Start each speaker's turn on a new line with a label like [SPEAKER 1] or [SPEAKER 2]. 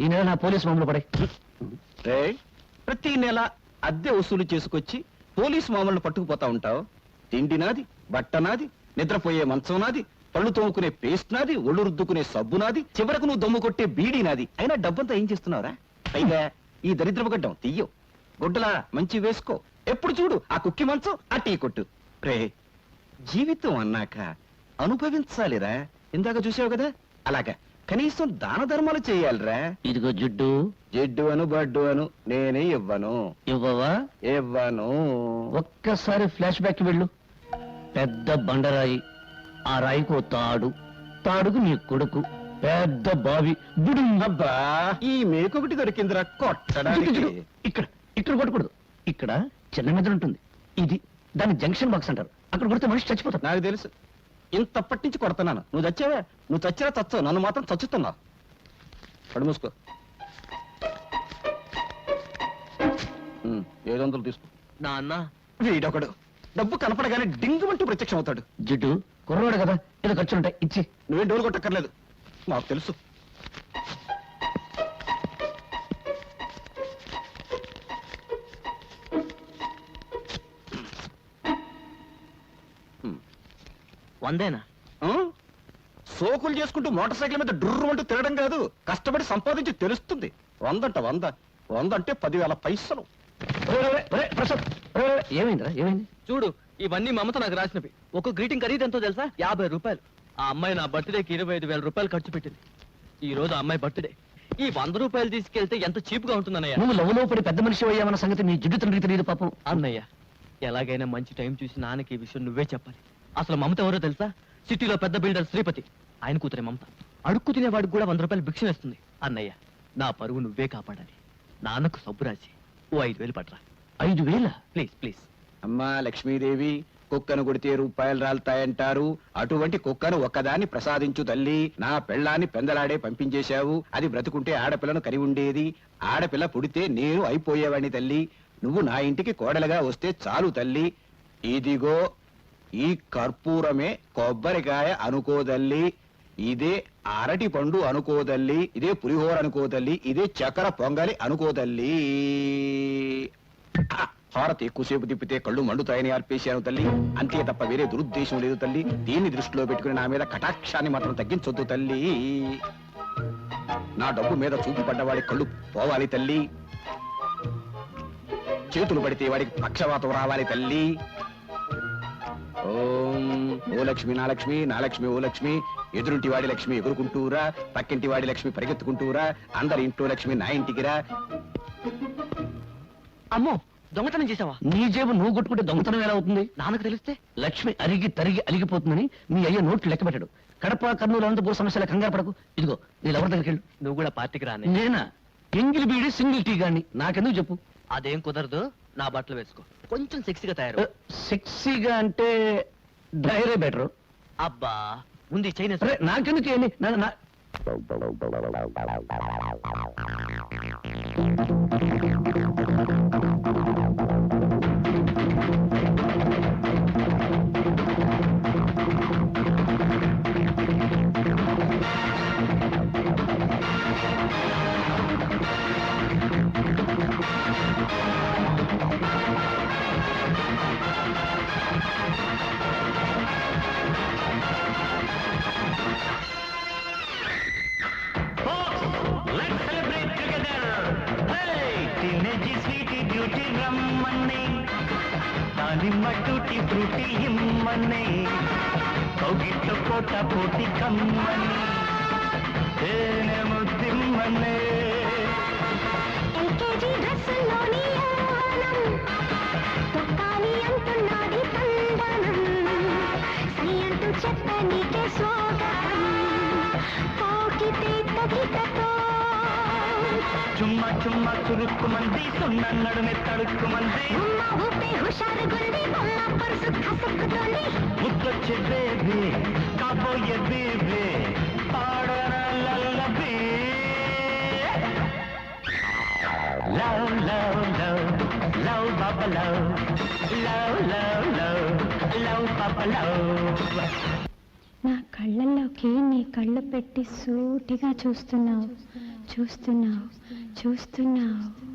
[SPEAKER 1] ఈ నెల నా పోలీస్ మామూలు పడే.
[SPEAKER 2] రేయ్, ప్రతి నెల అద్దె వసూలు చేసుకొచ్చి పోలీసు మామూలు పట్టుకుపోతా ఉంటావు. తిండి నాది బట్ట నాది నిద్రపోయే మంచం నాది పళ్ళు తోముకునే పేస్ట్ నాది ఒళ్ళు రుద్దుకునే సబ్బు నాది చివరకు నువ్వు దమ్ము కొట్టే బీడీ నాది. అయినా డబ్బంతా ఏం చేస్తున్నావురా? పైగా ఈ దరిద్రపు గడ్డం తీయో గుడ్డలా మంచి వేసుకో. ఎప్పుడు చూడు ఆ కుక్కి మంచం ఆ టీ కొట్టు. రే జీవితం అన్నాక అనుభవించాలిరా. ఇందాక చూసావు కదా? అలాగా. కనీసం దాన ధర్మాలు చేయాలిరా.
[SPEAKER 1] ఇదిగో జుడ్డు.
[SPEAKER 2] జిడ్డు అను బడ్డు అను నేనే ఇవ్వను.
[SPEAKER 1] ఇవ్వవా?
[SPEAKER 2] ఇవ్వను.
[SPEAKER 1] ఒక్కసారి ఫ్లాష్ బ్యాక్ వెళ్ళు. పెద్ద బండరాయి ఆ రాయికి తాడు. తాడుకు నీ కొడుకు. పెద్ద బావి. బుడుం
[SPEAKER 2] అబ్బా ఈ మేకొకటి దొరికిందిరా కొట్టడానికి.
[SPEAKER 1] ఇక్కడ ఇక్కడ కొట్టకూడదు. ఇక్కడ చిన్న మెదడు ఉంటుంది. ఇది దాన్ని జంక్షన్ బాక్స్ అంటారు. అక్కడ కొడితే మనిషి చచ్చిపోతాడు.
[SPEAKER 2] నాకు తెలుసు. ఇంతప్పటి నుంచి కొడుతున్నాను. నువ్వు చచ్చావా? నువ్వు చచ్చినా చచ్చావు. నన్ను మాత్రం చచ్చుతున్నావు. కడు మూసుకో. ఉమ్, ఏడు వందలు తీసుకో.
[SPEAKER 1] నాన్న.
[SPEAKER 2] వీడొకడు. డబ్బు కనపడగానే డింగుమంటూ ప్రత్యక్షం అవుతాడు
[SPEAKER 1] జిడ్డు కుర్రవాడు కదా. ఏదో ఖర్చులు ఉంటాయి ఇచ్చి.
[SPEAKER 2] నువ్వేం డోలు కొట్టక్కర్లేదు. నాకు తెలుసు.
[SPEAKER 1] వందేనా?
[SPEAKER 2] సోకులు చేసుకుంటూ మోటార్ సైకిల్ మీద డుర్రు అంటూ తిరగడం కాదు. కష్టపడి సంపాదించి తెలుస్తుంది. వందంట వంద. వంద అంటే పదివేల పైసలు.
[SPEAKER 1] ఏమైందిరా? ఏమైంది?
[SPEAKER 3] చూడు ఇవన్నీ మమత నాకు రాసినవి. ఒక గ్రీటింగ్ ఖరీదు ఎంతో తెలుసా? యాభై రూపాయలు. ఆ అమ్మాయి నా బర్త్డేకి ఇరవై ఐదు వేల రూపాయలు ఖర్చు పెట్టింది. ఈ రోజు ఆ అమ్మాయి బర్త్డే. ఈ వంద రూపాయలు తీసుకెళ్తే ఎంత చీప్గా ఉంటుందన్నయ్య?
[SPEAKER 1] నువ్వు లవ్లో పడి పెద్ద మనిషి అయ్యామన్న సంగతి నీ జిడ్డు తండ్రికి తెలియదు పాపం.
[SPEAKER 3] అన్నయ్య ఎలాగైనా మంచి టైం చూసి నాన్నకి ఈ విషయం నువ్వే చెప్పాలి. అసలు మమత ఎవరో తెలుసా? సిటీలో పెద్ద బిల్డర్ శ్రీపతి. ఆయన కూతురే మమత. అడుక్కు తినేవాడికి కూడా వంద రూపాయలు భిక్ష వేస్తుంది. అన్నయ్య నా పరువు నువ్వే కాపాడాలి. నాన్నకు సబ్బు రాసి ఓ ఐదు వేలు పట్రా.
[SPEAKER 1] ఐదు వేల?
[SPEAKER 3] Please please.
[SPEAKER 2] అమ్మా లక్ష్మీదేవి కుక్కను కొడితే రూపాయలు రాలుతాయంటారు. అటువంటి కుక్కను ఒక్కదాన్ని ప్రసాదించు తల్లి. నా పెళ్ళాన్ని పెందలాడే పంపించేశావు. అది బ్రతుకుంటే ఆడపిల్లను కరి ఉండేది. ఆడపిల్ల పుడితే నేను అయిపోయేవాడిని తల్లి. నువ్వు నా ఇంటికి కోడలుగా వస్తే చాలు తల్లి. ఇదిగో ఈ కర్పూరమే కొబ్బరికాయ అనుకోదల్లి ఇదే అరటి పండు అనుకోదల్లి ఇదే పులిహోర అనుకోదల్లి ఇదే చక్కెర పొంగలి అనుకోదల్లి హారతి ఎక్కువసేపు తిప్పితే కళ్ళు మండుతాయని అర్పేశాను తల్లి. అంతే తప్ప వేరే దురుద్దేశం లేదు తల్లి. దీన్ని దృష్టిలో పెట్టుకుని నా మీద కటాక్షాన్ని మాత్రం తగ్గించొద్దు తల్లి. నా డబ్బు మీద చూపు పడ్డవాడి కళ్ళు పోవాలి తల్లి. చేతులు పడితే వాడికి పక్షవాతం రావాలి తల్లి. ఓం ఓ లక్ష్మి నా లక్ష్మి నా లక్ష్మి ఓ లక్ష్మి. ఎదురుంటి వాడి లక్ష్మి ఎగురుకుంటూరా పక్కింటి వాడి లక్ష్మి పరిగెత్తుకుంటూరా అందరి ఇంట్లో లక్ష్మి నా ఇంటికిరా.
[SPEAKER 3] అమ్మో దొంగతనం చేసావా
[SPEAKER 1] నీ జేబు నువ్వు కొట్టుకుంటే దొంగతనం ఎలా అవుతుంది?
[SPEAKER 3] నాన్నకు తెలిస్తే?
[SPEAKER 1] లక్ష్మి అరిగి తరిగి అలిగిపోతుందని మీ అయ్య నోట్లు లెక్క పెట్టాడు. కడప కర్నూలు అనంతపూర్ సమస్యల కంగారు పడకు. ఇదిగో నీ ఎవరి దగ్గరికి వెళ్ళు.
[SPEAKER 3] నువ్వు కూడా పార్టీకి రానే.
[SPEAKER 1] నేనా? ఎంగిల్ బీడి సింగిల్ టీ గాని నాకెందుకు చెప్పు?
[SPEAKER 3] అదేం కుదరదు. నా బట్టలు వేసుకో. కొంచెం సెక్సీగా తయారు.
[SPEAKER 1] సెక్సీగా అంటే డ్రైరే బెటర్.
[SPEAKER 3] అబ్బా ఉంది చైనా
[SPEAKER 1] సరే నాకెందుకు ఏంటి నా-
[SPEAKER 4] రమ్మన్నే బ్యూటీ రమ్మని. దానిమ్మ టూటీ ఫ్రూటీ ఇమ్మని. కౌగిట్ల కోట పోటీ కమ్మని. తేనె ముద్దిమ్మని.
[SPEAKER 5] ఎల్కేజీ డ్రెస్సుల్లోని యవ్వనం తొక్కాలి అంటున్నది తందనం సై అంటూ చెప్పనీకే స్వాగతం. పోకితే తొకితతో బొమ్మ పరుసు కసక్కుతోంది
[SPEAKER 4] ముద్దొచ్చే బేబీ కాబోయే baby పాడన lullaby love love love love love love love love love బాబా లవ్.
[SPEAKER 5] నా కళ్ళల్లోకి నీ కళ్ళు పెట్టి సూటిగా చూస్తున్నావు
[SPEAKER 4] చూస్తున్నావు. చూస్తున్నావు.